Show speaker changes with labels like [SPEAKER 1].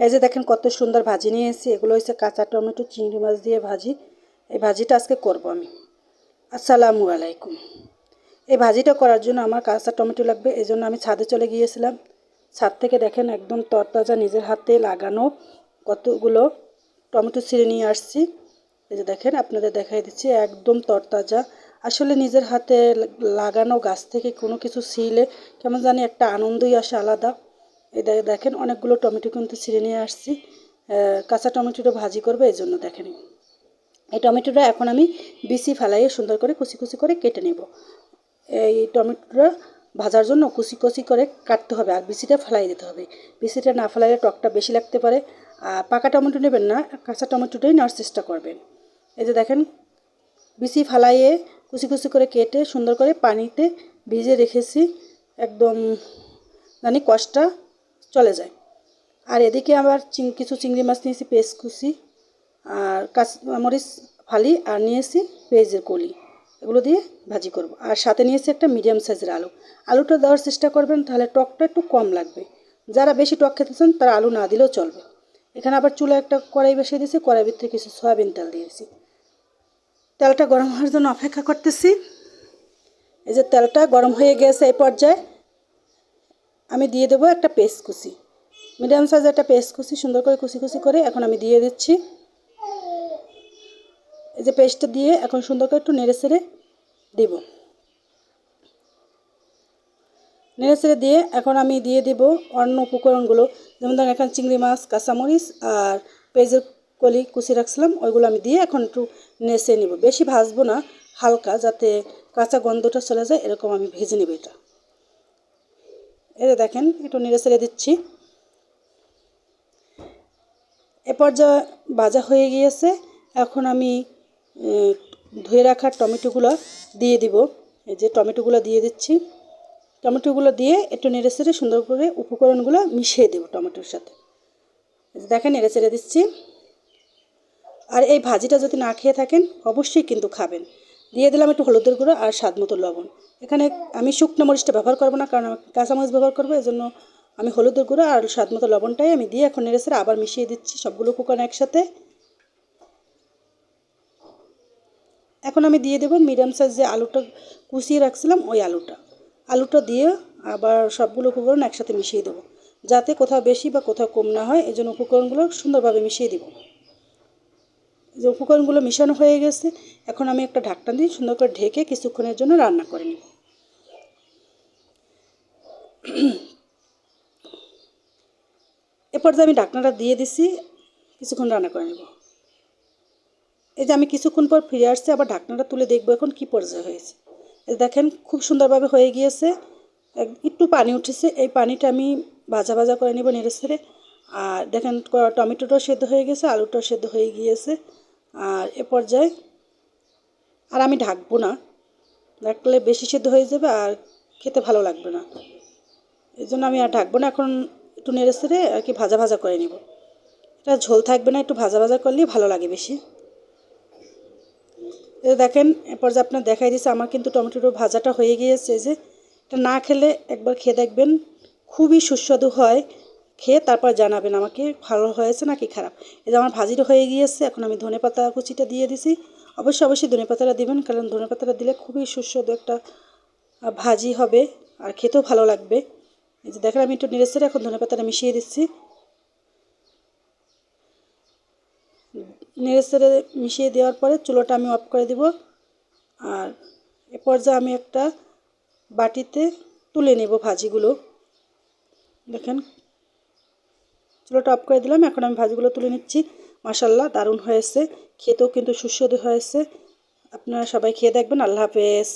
[SPEAKER 1] এই যে দেখেন কত সুন্দর ভাজি নিয়ে এগুলো হচ্ছে কাঁচা টমেটো, চিংড়ি মাছ দিয়ে ভাজি। এই ভাজিটা আজকে করব আমি। আসসালামু আলাইকুম। এই ভাজিটা করার জন্য আমার কাঁচা টমেটো লাগবে এই জন্য আমি ছাদে চলে গিয়েছিলাম। ছাদ থেকে দেখেন একদম তরতাজা নিজের হাতে লাগানো কতগুলো টমেটো ছিঁড়ে নিয়ে আসছি। এই যে দেখেন, আপনাদের দেখাই দিচ্ছি, একদম তরতাজা। আসলে নিজের হাতে লাগানো গাছ থেকে কোনো কিছু ছিলে কেমন জানি একটা আনন্দই আসে আলাদা। এই দেখেন, অনেকগুলো টমেটো কিন্তু ছিঁড়ে নিয়ে আসছি। কাঁচা টমেটোটা ভাজি করবে, এই জন্য দেখেন। এই টমেটোটা এখন আমি বিসি ফেলাইয়ে সুন্দর করে কুচি কুচি করে কেটে নেব। এই টমেটোটা ভাজার জন্য কুচি কুচি করে কাটতে হবে আর বিসিটা ফেলাই দিতে হবে। বিসিটা না ফেলাইলে টকটা বেশি লাগতে পারে। আর পাকা টমেটো নেবেন না, কাঁচা টমেটোটাই নেওয়ার চেষ্টা করবেন। এই যে দেখেন বিসি ফালাইয়ে কুচি কুচি করে কেটে সুন্দর করে পানিতে ভিজে রেখেছি। একদম, জানি কষটা চলে যায়। আর এদিকে আবার কিছু চিংড়ি মাছ নিয়েছি পেস্ট কুচি, আর কাঁচমরিচ ফালি, আর নিয়েছি পেঁয়াজের কলি, এগুলো দিয়ে ভাজি করব। আর সাথে নিয়েছি একটা মিডিয়াম সাইজের আলু। আলুটা দেওয়ার চেষ্টা করবেন, তাহলে টকটা একটু কম লাগবে। যারা বেশি টক খেতে চান, তারা আলু না দিলেও চলবে। এখানে আবার চুলা একটা কড়াই বসিয়ে দিয়েছি কড়াই ভিতরে কিছু সয়াবিন তেল দিয়েছি। তেলটা গরম হওয়ার জন্য অপেক্ষা করতেছি। এই যে তেলটা গরম হয়ে গেছে এই পর্যায়ে। আমি দিয়ে দেবো একটা পেস্ট কুচি। মিডিয়াম সাইজের একটা পেস্ট কুচি, সুন্দর করে কুচি কুচি করে এখন আমি দিয়ে দিচ্ছি। এই যে পেস্টটা দিয়ে এখন সুন্দর করে একটু নেড়ে সেড়ে দেব। নেড়ে সেড়ে দিয়ে এখন আমি দিয়ে দেব অন্য উপকরণগুলো, যেমন ধরেন এখানে চিংড়ি মাছ, কাঁচামরিচ আর পেঁয়াজের কলি কুচি রাখছিলাম, ওইগুলো আমি দিয়ে এখন একটু নেড়ে নিব। বেশি ভাজবো না, হালকা, যাতে কাঁচা গন্ধটা চলে যায়, এরকম আমি ভেজে নেব এটা। এই দেখেন, একটু নেড়ে ছেড়ে দিচ্ছি। এ পর্যায়ে ভাজা হয়ে গিয়েছে। এখন আমি ধুয়ে রাখা টমেটোগুলো দিয়ে দিব। এই যে টমেটোগুলো দিয়ে দিচ্ছি। টমেটোগুলো দিয়ে একটু নেড়ে ছেড়ে সুন্দর করে উপকরণগুলো মিশিয়ে দেবো টমেটোর সাথে। দেখেন, নেড়ে ছেড়ে দিচ্ছি। আর এই ভাজিটা যদি না খেয়ে থাকেন, অবশ্যই কিন্তু খাবেন। দিয়ে দিলাম একটু হলুদের গুঁড়ো আর স্বাদ মতো লবণ। এখানে আমি শুকনো মরিচটা ব্যবহার করব না, কারণ কাঁচামরিচ ব্যবহার করব, এজন্য আমি হলুদের গুঁড়ো আর স্বাদ মতো লবণটাই আমি দিয়ে এখন নেড়ে আবার মিশিয়ে দিচ্ছি সবগুলো উপকরণ একসাথে। এখন আমি দিয়ে দেবো মিডিয়াম সাইজ যে আলুটা কুচিয়ে রাখছিলাম, ওই আলুটা। আলুটা দিয়ে আবার সবগুলো উপকরণ একসাথে মিশিয়ে দেবো, যাতে কোথাও বেশি বা কোথাও কম না হয় এই জন্য উপকরণগুলো সুন্দরভাবে মিশিয়ে দেবো। যে উপকরণগুলো মিশানো হয়ে গেছে, এখন আমি একটা ঢাকনা দিয়ে সুন্দর করে ঢেকে কিছুক্ষণের জন্য রান্না করে নিব। এরপর যে আমি ঢাকনাটা দিয়ে দিছি, কিছুক্ষণ রান্না করে নেব। এই যে আমি কিছুক্ষণ পর ফিরে আসছি, আবার ঢাকনাটা তুলে দেখব এখন কি পর্যায়ে হয়েছে। এই দেখেন খুব সুন্দরভাবে হয়ে গিয়েছে একটু পানি উঠেছে, এই পানিটা আমি ভাজা ভাজা করে নেব নেড়ে ছেড়ে আর দেখেন টমেটোটাও সেদ্ধ হয়ে গেছে, আলুটাও সেদ্ধ হয়ে গিয়েছে। আর এ পর্যায়ে আর আমি ঢাকবো না। ঢাকলে বেশি সেদ্ধ হয়ে যাবে আর খেতে ভালো লাগবে না। এই জন্য আমি আর ঢাকবো না, এখন একটু নেড়ে সেড়ে আর কি ভাজা ভাজা করে নেব। এটা ঝোল থাকবে না, একটু ভাজা ভাজা করলেই ভালো লাগে বেশি। দেখেন এরপর যে আপনার দেখাই দিচ্ছে আমার কিন্তু টমেটোর ভাজাটা হয়ে গিয়েছে। যে এটা না খেলে একবার খেয়ে দেখবেন, খুবই সুস্বাদু হয়। খেয়ে তারপর জানাবেন আমাকে ভালো হয়েছে নাকি খারাপ। এই যে আমার ভাজিটা হয়ে গিয়েছে, এখন আমি ধনে পাতা কুচিটা দিয়ে দিছি। অবশ্যই অবশ্যই ধনে পাতাটা দিবেন, কারণ ধনে পাতাটা দিলে খুবই সুস্বাদু একটা ভাজি হবে আর খেতেও ভালো লাগবে। এই যে দেখেন, আমি একটু নেড়েছে এখন ধনে পাতাটা মিশিয়ে দিচ্ছি। নেড়ে মিশিয়ে দেওয়ার পরে চুলোটা আমি অফ করে দিব। আর এ পর্যায়ে আমি একটা বাটিতে তুলে নেব ভাজিগুলো। দেখেন চুলোটা অফ করে দিলাম। এখন আমি ভাজগুলো তুলে নিচ্ছি। মাসাল্লাহ দারুণ হয়েছে। খেতেও কিন্তু সুস্বাদু হয়েছে। আপনারা সবাই খেয়ে দেখবেন। আল্লাহ হাফেজ।